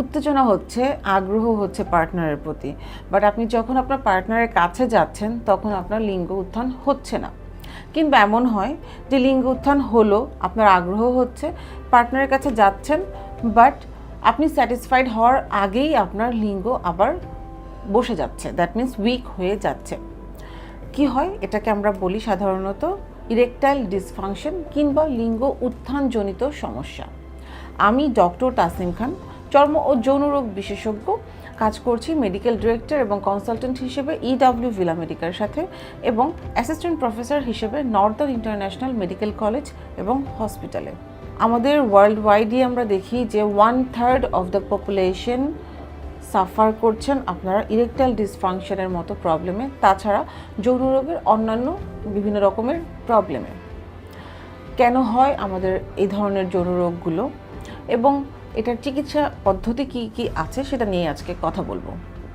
উত্তেজনা হচ্ছে, আগ্রহ হচ্ছে পার্টনারের প্রতি। বাট আপনি যখন আপনার পার্টনারের কাছে যাচ্ছেন, তখন আপনার লিঙ্গ উত্থান হচ্ছে না। কিংবা এমন হয় যে লিঙ্গ উত্থান হলো, আপনার আগ্রহ হচ্ছে, পার্টনারের কাছে যাচ্ছেন, বাট আপনি স্যাটিসফাইড হওয়ার আগেই আপনার লিঙ্গ আবার বসে যাচ্ছে। দ্যাট মিন্স উইক হয়ে যাচ্ছে। কি হয়? এটাকে আমরা বলি সাধারণত ইরেকটাইল ডিসফাংশন কিংবা লিঙ্গ উত্থানজনিত সমস্যা। আমি ডক্টর তাসনিম খান চর্ম ও যৌনরোগ বিশেষজ্ঞ কাজ করছি মেডিকেল ডিরেক্টর এবং কনসালটেন্ট হিসেবে ইডাব্লিউ ভিলা মেডিকার সাথে এবং অ্যাসিস্ট্যান্ট প্রফেসর হিসেবে নর্দার্ন ইন্টারন্যাশনাল মেডিকেল কলেজ এবং হসপিটালে আমাদের ওয়ার্ল্ড ওয়াইডই আমরা দেখি যে one third of the population suffer করছেন আপনারা ইরেকটাইল ডিসফাংশনের মতো প্রবলেমে তাছাড়া যৌন রোগের অন্যান্য বিভিন্ন রকমের প্রবলেমে কেন হয় আমাদের এই ধরনের যৌন রোগগুলো? এবং এটার চিকিৎসা পদ্ধতি কি কি আছে সেটা নিয়ে আজকে কথা বলব।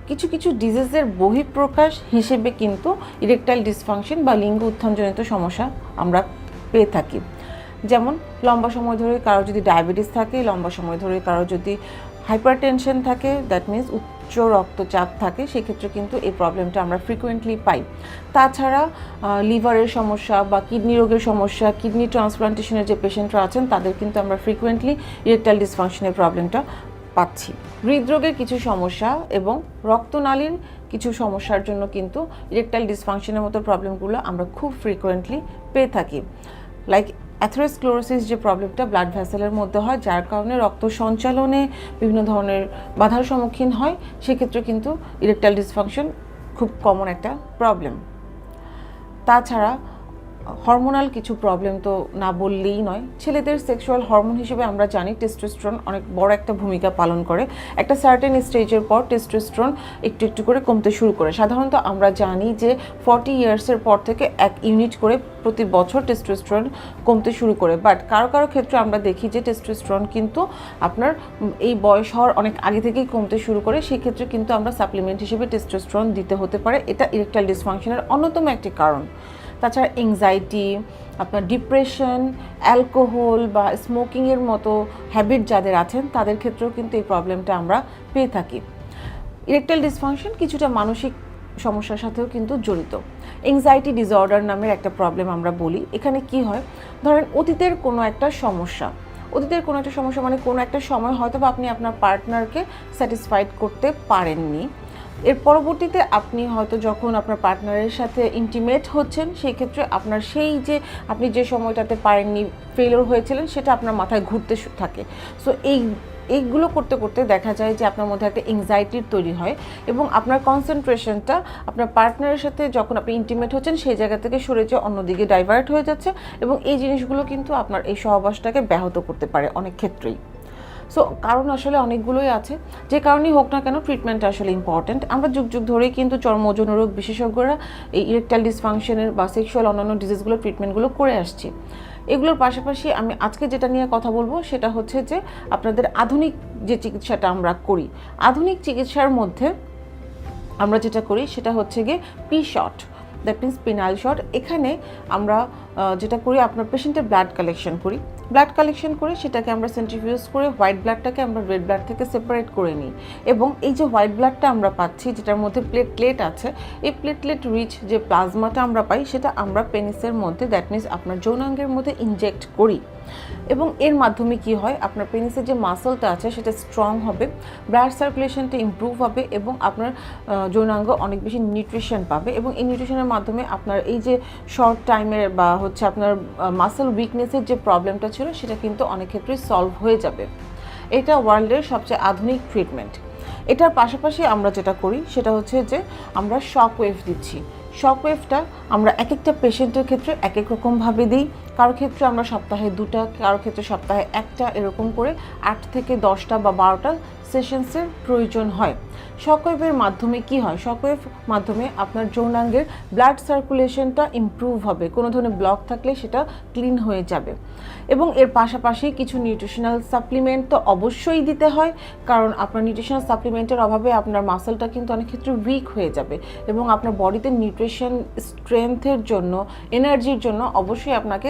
কিছু কিছু ডিজিজের বহিঃপ্রকাশ হিসেবে কিন্তু ইরেকটাইল ডিসফাংশন বা লিঙ্গ উত্থানজনিত সমস্যা আমরা পেয়ে থাকি। যেমন, লম্বা সময় ধরে কারও যদি ডায়াবেটিস থাকে, লম্বা সময় ধরে কারও যদি হাইপার টেনশন থাকে দ্যাট মিন্স উচ্চ রক্তচাপ থাকে, সেক্ষেত্রে কিন্তু এই প্রবলেমটা আমরা ফ্রিকুয়েন্টলি পাই। তাছাড়া লিভারের সমস্যা বা কিডনি রোগের সমস্যা কিডনি ট্রান্সপ্লান্টেশনের যে পেশেন্টরা আছেন, তাদের কিন্তু আমরা ফ্রিকুয়েন্টলি ইরেকটাইল ডিসফাংশনের প্রবলেমটা পাচ্ছি। হৃদরোগের কিছু সমস্যা এবং রক্তনালীর কিছু সমস্যার জন্য কিন্তু ইরেকটাইল ডিসফাংশনের মতো প্রবলেমগুলো আমরা খুব ফ্রিকোয়েন্টলি পেয়ে থাকি। লাইক অ্যাথেরোস্ক্লোরোসিস যে প্রবলেমটা ব্লাড ভ্যাসেলের মধ্যে হয়, যার কারণে রক্ত সঞ্চালনে বিভিন্ন ধরনের বাধার সম্মুখীন হয়, সেক্ষেত্রে কিন্তু ইরেকটাইল ডিসফাংশন খুব কমন একটা প্রবলেম তাছাড়া হরমোনাল কিছু প্রবলেম তো না বললেই নয়। ছেলেদের সেক্সুয়াল হরমোন হিসেবে আমরা জানি টেস্টোস্টেরন অনেক বড় একটা ভূমিকা পালন করে। একটা সার্টেন স্টেজের পর টেস্টোস্টেরন একটু একটু করে কমতে শুরু করে। সাধারণত আমরা জানি যে ফর্টি ইয়ার্সের পর থেকে এক ইউনিট করে প্রতি বছর টেস্টোস্টেরন কমতে শুরু করে। বাট কারও কারও ক্ষেত্রে আমরা দেখি যে টেস্টোস্টেরন কিন্তু আপনার এই বয়স হওয়ার অনেক আগে থেকেই কমতে শুরু করে। সেক্ষেত্রে কিন্তু আমরা সাপ্লিমেন্ট হিসেবে টেস্টোস্টেরন দিতে হতে পারে। এটা ইরেকটাইল ডিসফাংশনের অন্যতম একটি কারণ। তাছাড়া এংজাইটি আপনার ডিপ্রেশন অ্যালকোহল বা স্মোকিংয়ের মতো হ্যাবিট যাদের আছেন, তাদের ক্ষেত্রেও কিন্তু এই প্রবলেমটা আমরা পেয়ে থাকি। ইরেকটাইল ডিসফাংশন কিছুটা মানসিক সমস্যার সাথেও কিন্তু জড়িত। এংজাইটি ডিসঅর্ডার নামের একটা প্রবলেম আমরা বলি। এখানে কি হয়? ধরেন অতীতের কোনো একটা সমস্যা। অতীতের কোনো একটা সমস্যা মানে কোনো একটা সময় হয়তো বা আপনি আপনার পার্টনারকে স্যাটিসফাইড করতে পারেননি। এর পরবর্তীতে আপনি হয়তো যখন আপনার পার্টনারের সাথে ইন্টিমেট হচ্ছেন সেই ক্ষেত্রে আপনার সেই যে আপনি যে সময়টাতে পারেননি ফেলোর হয়েছিলেন, সেটা আপনার মাথায় ঘুরতে থাকে। সো এই, এইগুলো করতে করতে দেখা যায় যে আপনার মধ্যে একটা এংজাইটির তৈরি হয় এবং আপনার কনসেন্ট্রেশনটা আপনার পার্টনারের সাথে যখন আপনি ইন্টিমেট হচ্ছেন, সেই জায়গা থেকে সরে যেয়ে অন্যদিকে ডাইভার্ট হয়ে যাচ্ছে এবং এই জিনিসগুলো কিন্তু আপনার এই সহবাসটাকে ব্যাহত করতে পারে অনেক ক্ষেত্রেই। সো কারণ আসলে অনেকগুলোই আছে। যে কারণেই হোক না কেন ট্রিটমেন্ট আসলে ইম্পর্ট্যান্ট আমরা যুগ যুগ ধরেই কিন্তু চর্ম ও যৌনরোগ বিশেষজ্ঞরা এই ইরেকটাইল ডিসফাংশনের বা সেক্সুয়াল অন্যান্য ডিজিজগুলোর ট্রিটমেন্টগুলো করে আসছি। এগুলোর পাশাপাশি আমি আজকে যেটা নিয়ে কথা বলব সেটা হচ্ছে যে আপনাদের আধুনিক যে চিকিৎসাটা আমরা করি, আধুনিক চিকিৎসার মধ্যে আমরা যেটা করি সেটা হচ্ছে গিয়ে P shot that means penile shot এখানে আমরা যেটা করি, আপনার পেশেন্টের ব্লাড কালেকশন করি। ব্লাড কালেকশন করে সেটাকে আমরা সেন্ট্রিফিউজ করে হোয়াইট ব্লাডটাকে আমরা রেড ব্লাড থেকে সেপারেট করে নিই। এবং এই যে হোয়াইট ব্লাডটা আমরা পাচ্ছি, যেটার মধ্যে প্লেটলেট আছে, এই প্লেটলেট রিচ যে প্লাজমাটা আমরা পাই, সেটা আমরা পেনিসের মধ্যে দ্যাট মিন্স আপনার যৌনাঙ্গের মধ্যে ইনজেক্ট করি। এবং এর মাধ্যমে কি হয়, আপনার পেনিসের যে মাসলটা আছে, সেটা স্ট্রং হবে ব্লাড সার্কুলেশনটা ইমপ্রুভ হবে, এবং আপনার যৌনাঙ্গ অনেক বেশি নিউট্রিশন পাবে। এবং এই নিউট্রিশনের মাধ্যমে আপনার এই যে শর্ট টাইমের বা হচ্ছে আপনার মাসল উইকনেসের যে প্রবলেমটা ছিল সেটা কিন্তু অনেক ক্ষেত্রে সলভ হয়ে যাবে। এটা ওয়ার্ল্ডের সবচেয়ে আধুনিক ট্রিটমেন্ট এটার পাশাপাশি আমরা যেটা করি, সেটা হচ্ছে যে আমরা শক ওয়েভ দিচ্ছি। শক ওয়েভটা আমরা এক একটা পেশেন্টের ক্ষেত্রে এক এক রকমভাবে দিই কারও ক্ষেত্রে আমরা সপ্তাহে দুটা, কারও ক্ষেত্রে সপ্তাহে একটা, এরকম করে আট থেকে দশটা বা বারোটা সেশনসের প্রয়োজন হয়। শকওয়েভের মাধ্যমে কি হয়? শকওয়েভ মাধ্যমে আপনার যৌনাঙ্গের ব্লাড সার্কুলেশনটা ইমপ্রুভ হবে। কোনো ধরনের ব্লক থাকলে সেটা ক্লিন হয়ে যাবে। এবং এর পাশাপাশি কিছু নিউট্রিশনাল সাপ্লিমেন্ট তো অবশ্যই দিতে হয়, কারণ আপনার নিউট্রিশনাল সাপ্লিমেন্টের অভাবে আপনার মাসেলটা কিন্তু অনেক ক্ষেত্রে উইক হয়ে যাবে এবং আপনার বডিতে নিউট্রিশন স্ট্রেংথের জন্য এনার্জির জন্য অবশ্যই আপনাকে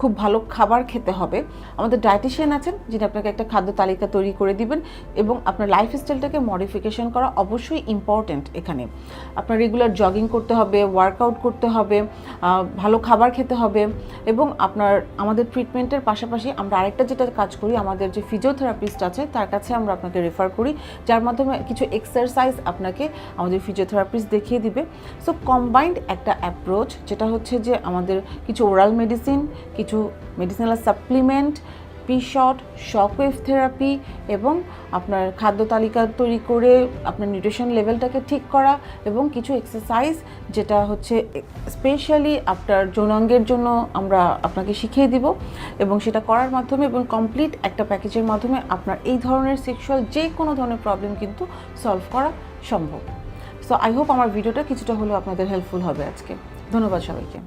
খুব ভালো খাবার খেতে হবে। আমাদের ডায়েটিশিয়ান আছেন, যিনি আপনাকে একটা খাদ্য তালিকা তৈরি করে দিবেন এবং আপনার লাইফস্টাইলটাকে মডিফিকেশন করা অবশ্যই ইম্পর্ট্যান্ট এখানে। আপনার রেগুলার জগিং করতে হবে ওয়ার্কআউট করতে হবে ভালো খাবার খেতে হবে এবং আপনার, আমাদের ট্রিটমেন্টের পাশাপাশি আমরা আরেকটা যেটা কাজ করি, আমাদের যে ফিজিওথেরাপিস্ট আছে, তার কাছে আমরা আপনাকে রেফার করি, যার মাধ্যমে কিছু এক্সারসাইজ আপনাকে আমাদের ফিজিওথেরাপিস্ট দেখিয়ে দিবে। সো কম্বাইন্ড একটা অ্যাপ্রোচ যেটা হচ্ছে যে আমাদের কিছু ওরাল মেডিসিন কিছু মেডিসিনাল সাপ্লিমেন্ট পিশট শকওয়েভ থেরাপি এবং আপনার খাদ্য তালিকা তৈরি করে আপনার নিউট্রিশন লেভেলটাকে ঠিক করা এবং কিছু এক্সারসাইজ যেটা হচ্ছে স্পেশালি আপনার যৌনাঙ্গের জন্য আমরা আপনাকে শিখিয়ে দিব এবং সেটা করার মাধ্যমে এবং কমপ্লিট একটা প্যাকেজের মাধ্যমে আপনার এই ধরনের সেক্সুয়াল যে কোনো ধরনের প্রবলেম কিন্তু সলভ করা সম্ভব। সো আই হোপ আমার ভিডিওটা কিছুটা হলেও আপনাদের হেল্পফুল হবে আজকে। ধন্যবাদ সবাইকে।